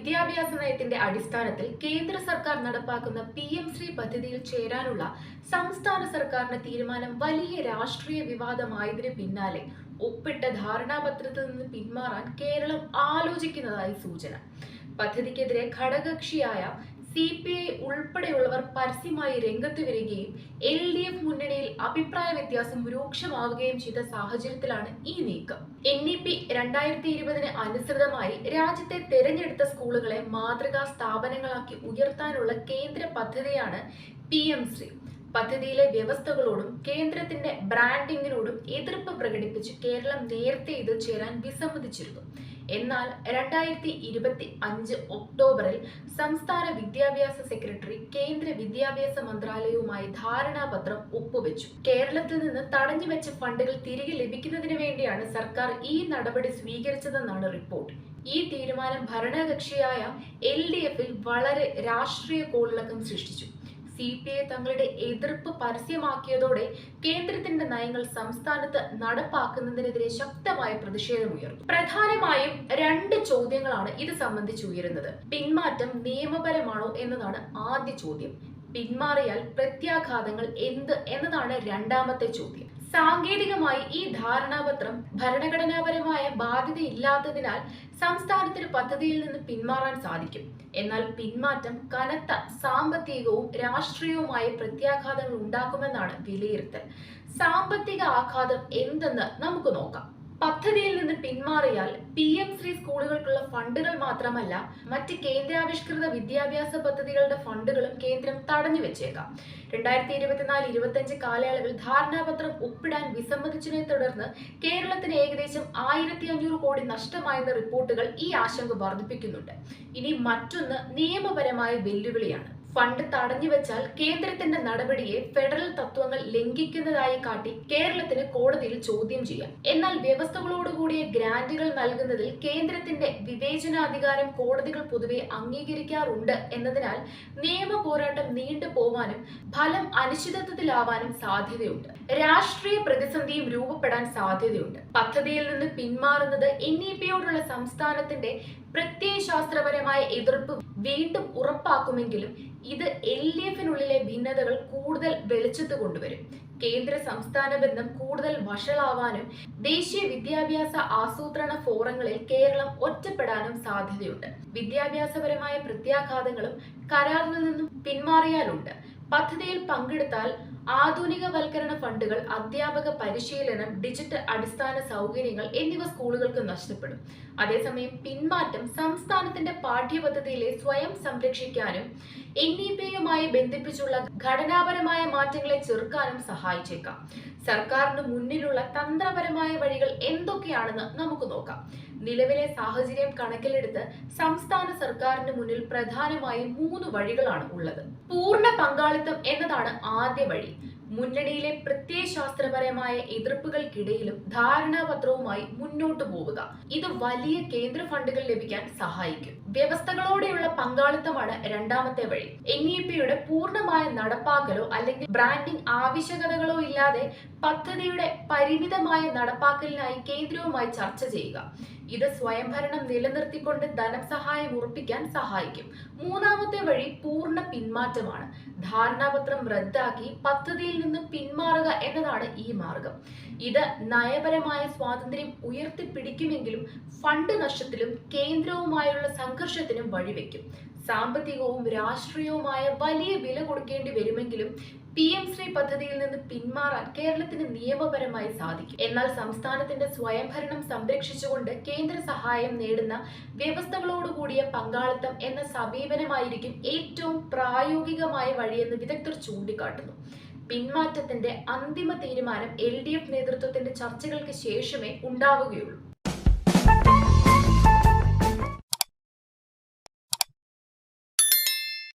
വിദ്യാഭ്യാസ നയത്തിന്റെ അടിസ്ഥാനത്തിൽ കേന്ദ്ര സർക്കാർ നടപ്പാക്കുന്ന പി എം ശ്രീ പദ്ധതിയിൽ ചേരാനുള്ള സംസ്ഥാന സർക്കാരിന്റെ തീരുമാനം വലിയ രാഷ്ട്രീയ വിവാദമായതിന് പിന്നാലെ ഒപ്പിട്ട ധാരണാപത്രത്തിൽ നിന്ന് പിന്മാറാൻ കേരളം ആലോചിക്കുന്നതായി സൂചന. പദ്ധതിക്കെതിരെ ഘടകകക്ഷിയായ സി പി ഐ ഉൾപ്പെടെയുള്ളവർ പരസ്യമായി രംഗത്ത് വരികയും എൽ ഡി എഫ് മുന്നണിയിൽ അഭിപ്രായ വ്യത്യാസം രൂക്ഷമാവുകയും ചെയ്ത സാഹചര്യത്തിലാണ് ഈ നീക്കം. എൻ ഇ പി രണ്ടായിരത്തി ഇരുപതിന് അനുസൃതമായി രാജ്യത്തെ തെരഞ്ഞെടുത്ത സ്കൂളുകളെ മാതൃകാ സ്ഥാപനങ്ങളാക്കി ഉയർത്താനുള്ള കേന്ദ്ര പദ്ധതിയാണ് പി എം ശ്രീ. പദ്ധതിയിലെ വ്യവസ്ഥകളോടും കേന്ദ്രത്തിന്റെ ബ്രാൻഡിങ്ങിനോടും എതിർപ്പ് പ്രകടിപ്പിച്ച് കേരളം നേരത്തെ ഇത് ചേരാൻ വിസമ്മതിച്ചിരുന്നു. എന്നാൽ രണ്ടായിരത്തി ഇരുപത്തി അഞ്ച് ഒക്ടോബറിൽ സംസ്ഥാന വിദ്യാഭ്യാസ സെക്രട്ടറി കേന്ദ്ര വിദ്യാഭ്യാസ മന്ത്രാലയവുമായി ധാരണാപത്രം ഒപ്പുവെച്ചു. കേരളത്തിൽ നിന്ന് തടഞ്ഞു തടഞ്ഞുവെച്ച ഫണ്ടുകൾ തിരികെ ലഭിക്കുന്നതിന് വേണ്ടിയാണ് സർക്കാർ ഈ നടപടി സ്വീകരിച്ചതെന്നാണ് റിപ്പോർട്ട്. ഈ തീരുമാനം ഭരണകക്ഷിയായ എൽ ഡി എഫിൽ വളരെ രാഷ്ട്രീയ കോളിളക്കം സൃഷ്ടിച്ചു. സി പി ഐ തങ്ങളുടെ എതിർപ്പ് പരസ്യമാക്കിയതോടെ കേന്ദ്രത്തിന്റെ നയങ്ങൾ സംസ്ഥാനത്ത് നടപ്പാക്കുന്നതിനെതിരെ ശക്തമായ പ്രതിഷേധമുയർന്നു പ്രധാനമായും രണ്ട് ചോദ്യങ്ങളാണ് ഇത് സംബന്ധിച്ച് ഉയരുന്നത്. പിന്മാറ്റം നിയമപരമാണോ എന്നതാണ് ആദ്യ ചോദ്യം. പിന്മാറിയാൽ പ്രത്യാഘാതങ്ങൾ എന്ത് എന്നതാണ് രണ്ടാമത്തെ ചോദ്യം. സാങ്കേതികമായി ഈ ധാരണാപത്രം ഭരണഘടനാപരമായ ബാധ്യതയില്ലാത്തതിനാൽ സംസ്ഥാനത്തിന് പദ്ധതിയിൽ നിന്ന് പിന്മാറാൻ സാധിക്കും. എന്നാൽ പിന്മാറ്റം കനത്ത സാമ്പത്തികവും രാഷ്ട്രീയവുമായ പ്രത്യാഘാതങ്ങൾ ഉണ്ടാക്കുമെന്നാണ് വിലയിരുത്തൽ. സാമ്പത്തിക ആഘാതം എന്തെന്ന് നമുക്ക് നോക്കാം. പദ്ധതിയിൽ നിന്ന് പിന്മാറിയാൽ പി എം ശ്രീ സ്കൂളുകൾക്കുള്ള ഫണ്ടുകൾ മാത്രമല്ല മറ്റ് കേന്ദ്രാവിഷ്കൃത വിദ്യാഭ്യാസ പദ്ധതികളുടെ ഫണ്ടുകളും കേന്ദ്രം തടഞ്ഞു വെച്ചേക്കാം. രണ്ടായിരത്തി ഇരുപത്തിനാല് ഇരുപത്തിയഞ്ച് കാലയളവിൽ ധാരണാപത്രം ഒപ്പിടാൻ വിസമ്മതിച്ചതിനെ തുടർന്ന് കേരളത്തിന് ഏകദേശം ആയിരത്തി അഞ്ഞൂറ് കോടി നഷ്ടമായെന്ന റിപ്പോർട്ടുകൾ ഈ ആശങ്ക വർദ്ധിപ്പിക്കുന്നുണ്ട്. ഇനി മറ്റൊന്ന് നിയമപരമായ വെല്ലുവിളിയാണ്. ഫണ്ട് തടഞ്ഞു വെച്ചാൽ കേന്ദ്രത്തിന്റെ നടപടിയെ ഫെഡറൽ തത്വങ്ങൾ ലംഘിക്കുന്നതായി കാട്ടി കേരളത്തിന് കോടതിയിൽ ചോദ്യം ചെയ്യാം. എന്നാൽ വ്യവസ്ഥകളോടുകൂടിയ ഗ്രാന്റുകൾ നൽകുന്നതിൽ കേന്ദ്രത്തിന്റെ വിവേചനാധികാരം കോടതികൾ പൊതുവെ അംഗീകരിക്കാറുണ്ട് എന്നതിനാൽ നിയമ പോരാട്ടം നീണ്ടു പോവാനും ഫലം അനിശ്ചിതത്വത്തിലാവാനും സാധ്യതയുണ്ട്. രാഷ്ട്രീയ പ്രതിസന്ധിയും രൂപപ്പെടാൻ സാധ്യതയുണ്ട്. പദ്ധതിയിൽ നിന്ന് പിന്മാറുന്നത് എൻ ഇ പിയോടുള്ള സംസ്ഥാനത്തിന്റെ പ്രത്യയശാസ്ത്രപരമായ എതിർപ്പ് വീണ്ടും ഉറപ്പാക്കുമെങ്കിലും ഇത് എൽ ഡി എഫിനുള്ളിലെ ഭിന്നതകൾ കൂടുതൽ വെളിച്ചത്ത് കൊണ്ടുവരും. കേന്ദ്ര സംസ്ഥാന ബന്ധം കൂടുതൽ വഷളാവാനും ദേശീയ വിദ്യാഭ്യാസ ആസൂത്രണ ഫോറങ്ങളിൽ കേരളം ഒറ്റപ്പെടാനും സാധ്യതയുണ്ട്. വിദ്യാഭ്യാസപരമായ പ്രത്യാഘാതങ്ങളും കരാറിൽ നിന്നും പിന്മാറിയാലുണ്ട്. പദ്ധതിയിൽ പങ്കെടുത്താൽ ആധുനികവൽക്കരണ ഫണ്ടുകൾ അധ്യാപക പരിശീലനം ഡിജിറ്റൽ അടിസ്ഥാന സൗകര്യങ്ങൾ എന്നിവ സ്കൂളുകൾക്ക് നഷ്ടപ്പെടും. അതേസമയം പിന്മാറ്റം സംസ്ഥാനത്തിന്റെ പാഠ്യപദ്ധതിയിലെ സ്വയം സംരക്ഷിക്കാനും എൻ ഇ പിയുമായി ബന്ധിപ്പിച്ചുള്ള ഘടനാപരമായ മാറ്റങ്ങളെ ചെറുക്കാനും സഹായിച്ചേക്കാം. സർക്കാരിന് മുന്നിലുള്ള തന്ത്രപരമായ വഴികൾ എന്തൊക്കെയാണെന്ന് നമുക്ക് നോക്കാം. നിലവിലെ സാഹചര്യം കണക്കിലെടുത്ത് സംസ്ഥാന സർക്കാരിന് മുന്നിൽ പ്രധാനമായും മൂന്ന് വഴികളാണ് ഉള്ളത്. പൂർണ പങ്കാളിത്തം എന്നതാണ് ആദ്യ വഴി. മുന്നണിയിലെ പ്രത്യയശാസ്ത്രപരമായ എതിർപ്പുകൾക്കിടയിലും ധാരണാപത്രവുമായി മുന്നോട്ടു പോവുക. ഇത് വലിയ കേന്ദ്ര ഫണ്ടുകൾ ലഭിക്കാൻ സഹായിക്കും. വ്യവസ്ഥകളോടെയുള്ള പങ്കാളിത്തമാണ് രണ്ടാമത്തെ വഴി. എൻ ഇ പിയുടെ പൂർണമായ നടപ്പാക്കലോ അല്ലെങ്കിൽ ബ്രാൻഡിംഗ് ആവശ്യകതകളോ ഇല്ലാതെ പദ്ധതിയുടെ പരിമിതമായ നടപ്പാക്കലിനായി കേന്ദ്രവുമായി ചർച്ച ചെയ്യുക. ഇത് സ്വയംഭരണം നിലനിർത്തിക്കൊണ്ട് ധനസഹായം ഉറപ്പിക്കാൻ സഹായിക്കും. മൂന്നാമത്തെ വഴി പൂർണ പിന്മാറ്റമാണ്. ധാരണാപത്രം റദ്ദാക്കി പദ്ധതിയിൽ നിന്ന് പിന്മാറുക എന്നതാണ് ഈ മാർഗം. ഇത് നയപരമായ സ്വാതന്ത്ര്യം ഉയർത്തിപ്പിടിക്കുമെങ്കിലും ഫണ്ട് നഷ്ടത്തിലും കേന്ദ്രവുമായുള്ള സംഘർഷത്തിനും വഴിവെക്കും. സാമ്പത്തികവും രാഷ്ട്രീയവുമായ വലിയ വില കൊടുക്കേണ്ടി വരുമെങ്കിലും പി എം ശ്രീ പദ്ധതിയിൽ നിന്ന് പിന്മാറാൻ കേരളത്തിന് നിയമപരമായി സാധിക്കും. എന്നാൽ സംസ്ഥാനത്തിന്റെ സ്വയംഭരണം സംരക്ഷിച്ചുകൊണ്ട് കേന്ദ്ര സഹായം നേടുന്ന വ്യവസ്ഥകളോടുകൂടിയ പങ്കാളിത്തം എന്ന സമീപനമായിരിക്കും ഏറ്റവും പ്രായോഗികമായ വഴിയെന്ന് വിദഗ്ധർ ചൂണ്ടിക്കാട്ടുന്നു. പിന്മാറ്റത്തിന്റെ അന്തിമ തീരുമാനം എൽ ഡി എഫ് നേതൃത്വത്തിന്റെ ചർച്ചകൾക്ക് ശേഷമേ ഉണ്ടാവുകയുള്ളൂ.